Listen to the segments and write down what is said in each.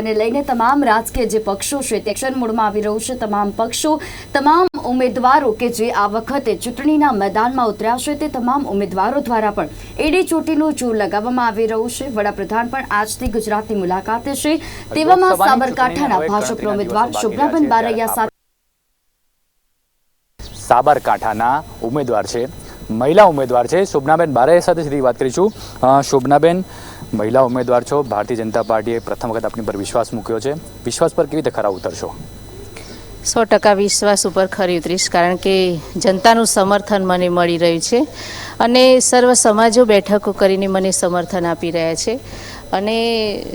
અને લઈને તમામ રાજકીય જે પક્ષો છે તે એક્શન મોડમાં આવી રહ્યું છે. તમામ પક્ષો તમામ ઉમેદવારો કે જે આ વખતે ચૂંટણીના મેદાનમાં ઉતર્યા છે તે તમામ ઉમેદવારો દ્વારા પણ એડી ચોટીનું જોર લગાવવામાં આવી રહ્યું છે. વડાપ્રધાન પણ આજથી ગુજરાતની મુલાકાતે છે. તેવામાં સાબરકાંઠાના ભાજપના ઉમેદવાર શુભ્રાબેન બારૈયા સાથે સાબરકાંઠાના ઉમેદવાર છે. મહિલા ઉમેદવાર છે. શોભનાબેન બારે સાથે સીધી વાત કરીશું શોભનાબેન, મહિલા ઉમેદવાર છો. ભારતીય જનતા પાર્ટીએ પ્રથમ વખત આપની પર વિશ્વાસ મૂક્યો છે. વિશ્વાસ પર કેવી રીતે ખરા ઉતરશો? સો ટકા વિશ્વાસ ઉપર ખરી ઉતરીશ, કારણ કે જનતાનું સમર્થન મને મળી રહ્યું છે. અને સર્વ સમાજો બેઠકો કરીને મને સમર્થન આપી રહ્યા છે. અને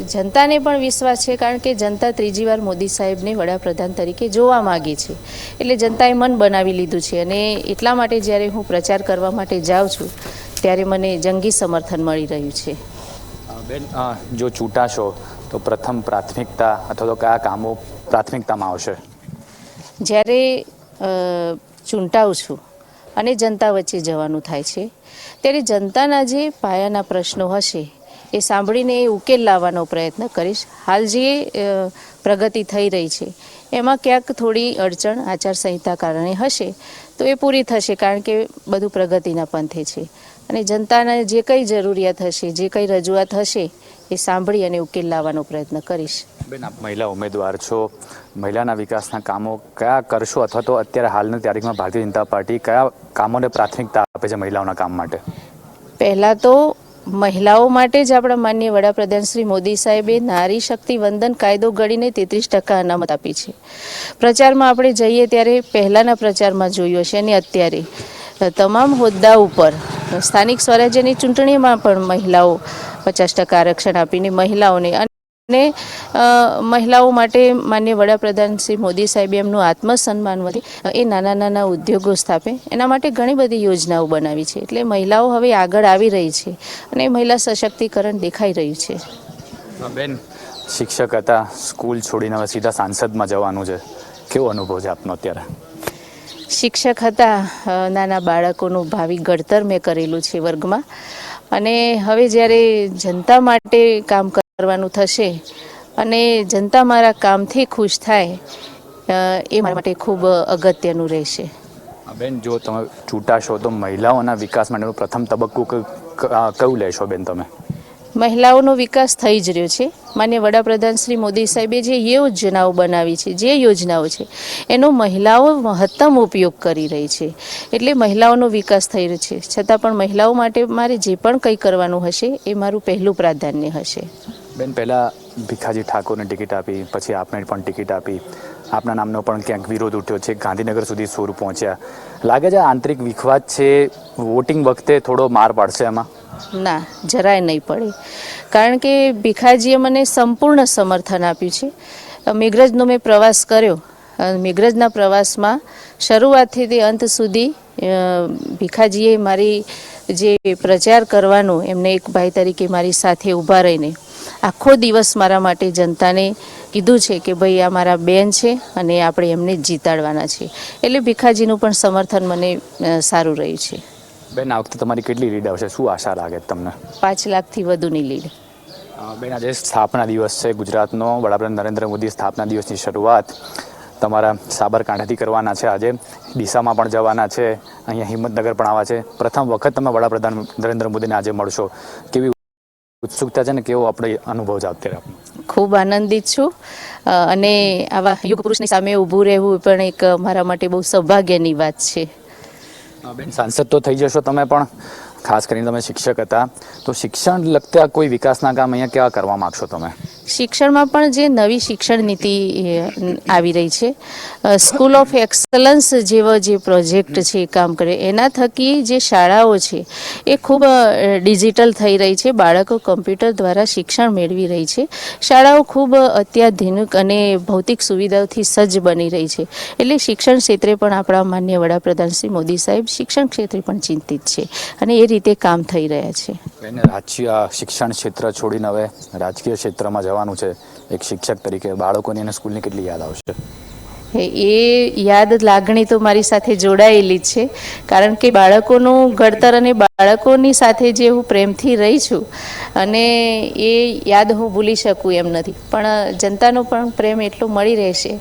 જનતાને પણ વિશ્વાસ છે કારણ કે જનતા ત્રીજી વાર મોદી સાહેબને વડાપ્રધાન તરીકે જોવા માગે છે. એટલે જનતાએ મન બનાવી લીધું છે અને એટલા માટે જ્યારે હું પ્રચાર કરવા માટે જાઉં છું ત્યારે મને જંગી સમર્થન મળી રહ્યું છે. બેન જો ચૂંટાશો તો પ્રથમ પ્રાથમિકતા અથવા તો કયા કામો પ્રાથમિકતામાં આવશે? જ્યારે ચૂંટાઉં છું અને જનતા વચ્ચે જવાનું થાય છે ત્યારે જનતાના જે પાયાના પ્રશ્નો હશે એ સાંભળીને એ ઉકેલ લાવવાનો પ્રયત્ન કરીશ. હાલ જે પ્રગતિ થઈ રહી છે એમાં ક્યાંક થોડી અડચણ આચારસંહિતા કારણે હશે તો એ પૂરી થશે કારણ કે બધું પ્રગતિના પંથે છે. અને જનતાને જે કંઈ જરૂરિયાત હશે જે કંઈ રજૂઆત હશે એ સાંભળી અને ઉકેલ લાવવાનો પ્રયત્ન કરીશ. બેન આપ મહિલા ઉમેદવાર છો. મહિલાના વિકાસના કામો કયા કરશો અથવા તો અત્યારે હાલની તારીખમાં ભારતીય જનતા પાર્ટી કયા કામોને પ્રાથમિકતા આપે છે મહિલાઓના કામ માટે? પહેલાં તો મહિલાઓ માટે જ આપણા માનનીય વડાપ્રધાન શ્રી મોદી સાહેબે નારી શક્તિ વંદન કાયદો ઘડીને તેત્રીસ ટકા અનામત આપી છે. પ્રચારમાં આપણે જઈએ ત્યારે પહેલાંના પ્રચારમાં જોયું હશે અને અત્યારે. તમામ હોદ્દા ઉપર સ્થાનિક સ્વરાજ્યની ચૂંટણીમાં પણ મહિલાઓ પચાસ ટકા આરક્ષણ આપીને મહિલાઓને અને મહિલાઓ માટે માન્ય વડાપ્રધાન શ્રી મોદી સાહેબે એમનું આત્મસન્માન વધે એ નાના નાના ઉદ્યોગો સ્થાપે. એના માટે ઘણી બધી યોજનાઓ બનાવી છે. એટલે મહિલાઓ હવે આગળ આવી રહી છે અને મહિલા સશક્તિકરણ દેખાઈ રહ્યું છે. બેન શિક્ષક હતા સ્કૂલ છોડીને હવે સીધા સાંસદમાં જવાનું છે. કેવો અનુભવ છે આપનો અત્યારે? શિક્ષક હતા નાના બાળકોનું ભાવિ ઘડતર મેં કરેલું છે વર્ગમાં. અને હવે જ્યારે જનતા માટે કામ કરવાનું થશે. અને જનતા મારા કામથી ખુશ થાય એ મારા માટે ખૂબ અગત્યનું રહેશે. બેન જો તમે ચૂંટાશો તો મહિલાઓના વિકાસ માટેનું પ્રથમ તબક્કો કયું લેશો બેન તમે? મહિલાઓનો વિકાસ થઈ જ રહ્યો છે. માન્ય વડાપ્રધાન શ્રી મોદી સાહેબે જે યોજનાઓ બનાવી છે જે યોજનાઓ છે એનો મહિલાઓ મહત્તમ ઉપયોગ કરી રહી છે. એટલે મહિલાઓનો વિકાસ થઈ રહ્યો છે. છતાં પણ મહિલાઓ માટે મારે જે પણ કંઈ કરવાનું હશે એ મારું પહેલું પ્રાધાન્ય હશે. બેન, પહેલાં ભીખાજી ઠાકોરને ટિકિટ આપી, પછી આપને પણ ટિકિટ આપી. આપના નામનો પણ ક્યાંક વિરોધ ઉઠ્યો છે. ગાંધીનગર સુધી સૂર પહોંચ્યા. લાગે છે આંતરિક વિખવાદ છે? વોટિંગ વખતે થોડો માર પાડશે એમાં ના, જરાય નહીં પડે. કારણ કે ભીખાજીએ મને સંપૂર્ણ સમર્થન આપ્યું છે. મેઘરજનો મેં પ્રવાસ કર્યો. મેઘરજના પ્રવાસમાં શરૂઆતથી તે અંત સુધી ભીખાજીએ મારી જે પ્રચાર કરવાનો એમને એક ભાઈ તરીકે મારી સાથે ઊભા રહીને આખો દિવસ મારા માટે જનતાને કીધું છે કે ભાઈ આ મારા બેન છે અને આપણે એમને જીતાડવાના છે એટલે ભીખાજીનું પણ સમર્થન મને સારું રહ્યું છે. બેન આ વખતે તમારી કેટલી લીડ આવશે? શું આશા લાગે તમને? પાંચ લાખથી વધુની લીડ. બેન આજે સ્થાપના દિવસ છે ગુજરાતનો. વડાપ્રધાન નરેન્દ્ર મોદી સ્થાપના દિવસની શરૂઆત તમારા સાબરકાંઠાથી કરવાના છે. આજે ડીસામાં પણ જવાના છે. અહીંયા હિંમતનગર પણ આવવા છે. પ્રથમ વખત તમે વડાપ્રધાન નરેન્દ્ર મોદીને આજે મળશો. કેવી ઉત્સુકતા છે ને કેવો આપણે અનુભવ છે અત્યારે આપણો. ખૂબ આનંદિત છું. અને આવા યુગ પુરુષની સામે ઊભું રહેવું પણ એક મારા માટે બહુ સૌભાગ્યની વાત છે. બેન સાંસદ તો થઈ જશો તમે પણ. ખાસ કરીને તમે શિક્ષક હતા. તો શિક્ષણ લગતા કોઈ વિકાસના કામ અહીંયા કેવા કરવા માગશો તમે? શિક્ષણમાં પણ જે નવી શિક્ષણ નીતિ આવી રહી છે સ્કૂલ ઓફ એક્સલન્સ જેવો જે પ્રોજેક્ટ છે કામ કરે, એના થકી જે શાળાઓ છે એ ખૂબ ડિજિટલ થઈ રહી છે, બાળકો કમ્પ્યુટર દ્વારા શિક્ષણ મેળવી રહી છે. શાળાઓ ખૂબ અત્યાધુનિક અને ભૌતિક સુવિધાઓથી સજ્જ બની રહી છે. એટલે શિક્ષણ ક્ષેત્રે પણ આપણા માન્ય વડાપ્રધાન શ્રી મોદી સાહેબ શિક્ષણ ક્ષેત્રે પણ ચિંતિત છે અને એ રીતે કામ થઈ રહ્યા છે. રાજકીય શિક્ષણ ક્ષેત્ર છોડીને હવે રાજકીય ક્ષેત્રમાં જવાનું છે એક શિક્ષક તરીકે બાળકોની અને સ્કૂલની કેટલી યાદ આવશે? એ યાદ લાગણી તો મારી સાથે જોડાયેલી છે. કારણ કે બાળકોનું ઘડતર અને બાળકોની સાથે જે હું પ્રેમથી રહી છું અને એ યાદ હું ભૂલી શકું એમ નથી. પણ જનતાનો પણ પ્રેમ એટલો મળી રહેશે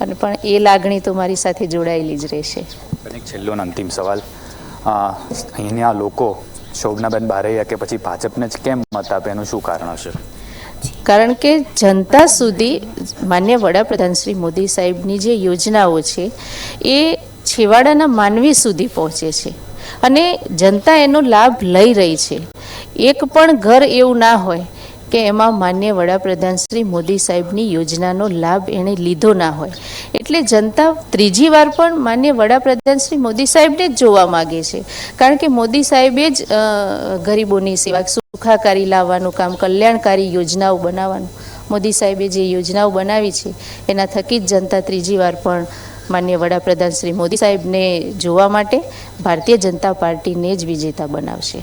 અને પણ એ લાગણી તો મારી સાથે જોડાયેલી જ રહેશે. અને છેલ્લો અંતિમ સવાલ. અહીંના લોકો શોભનાબેન બારૈયા કે પછી ભાજપને જ કેમ મત આપે એનું શું કારણ હશે? કારણ કે જનતા સુધી માન્ય વડાપ્રધાન શ્રી મોદી સાહેબની જે યોજનાઓ છે, એ છેવાડાના માનવી સુધી પહોંચે છે. અને જનતા એનો લાભ લઈ રહી છે. એક પણ ઘર એવું ના હોય કે એમાં માન્ય વડાપ્રધાન શ્રી મોદી સાહેબની યોજનાનો લાભ એણે લીધો ના હોય. એટલે જનતા ત્રીજી વાર પણ માન્ય વડાપ્રધાન શ્રી મોદી સાહેબને જ જોવા માગે છે. કારણ કે મોદી સાહેબે જ ગરીબોની સેવા સુખાકારી લાવવાનું કામ કલ્યાણકારી યોજનાઓ બનાવવાનું. મોદી સાહેબે જે યોજનાઓ બનાવી છે એના થકી જ જનતા ત્રીજી વાર પણ માન્ય વડાપ્રધાન શ્રી મોદી સાહેબને જોવા માટે ભારતીય જનતા પાર્ટીને જ વિજેતા બનાવશે.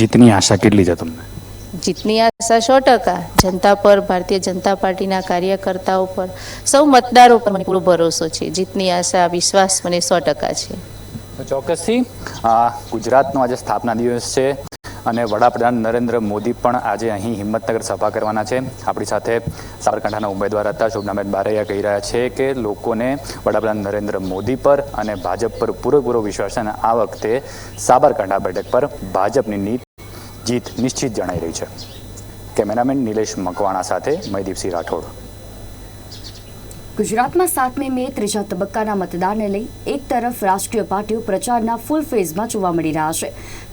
જીતની આશા કેટલી છે તમને? જીતની આશા સો ટકા. જનતા પર ભારતીય જનતા પાર્ટીના કાર્યકર્તાઓ પર સૌ મતદારો પર મને પૂરો ભરોસો છે. જીતની આશા વિશ્વાસ મને સો ટકા છે. તો ચોક્કસથી આ ગુજરાતનો આજે સ્થાપના દિવસ છે. અને વડાપ્રધાન નરેન્દ્ર મોદી પણ આજે અહીં હિંમતનગર સભા કરવાના છે. આપણી સાથે સાબરકાંઠાના ઉમેદવાર હતા. શોભનાબેન બારૈયા કહી રહ્યા છે કે લોકોને વડાપ્રધાન નરેન્દ્ર મોદી પર અને ભાજપ પર પૂરેપૂરો વિશ્વાસ છે અને આ વખતે સાબરકાંઠા બેઠક પર ભાજપની જીત નિશ્ચિત જણાઈ રહી છે. કેમેરામેન નિલેશ મકવાણા સાથે મયદીપસિંહ રાઠોડ. ગુજરાતમાં સાતમી મે ત્રીજા તબક્કાના મતદાનને લઈ એક તરફ રાષ્ટ્રીય પાર્ટીઓ પ્રચારના ફૂલ ફેઝમાં જોવા મળી રહ્યા છે. તો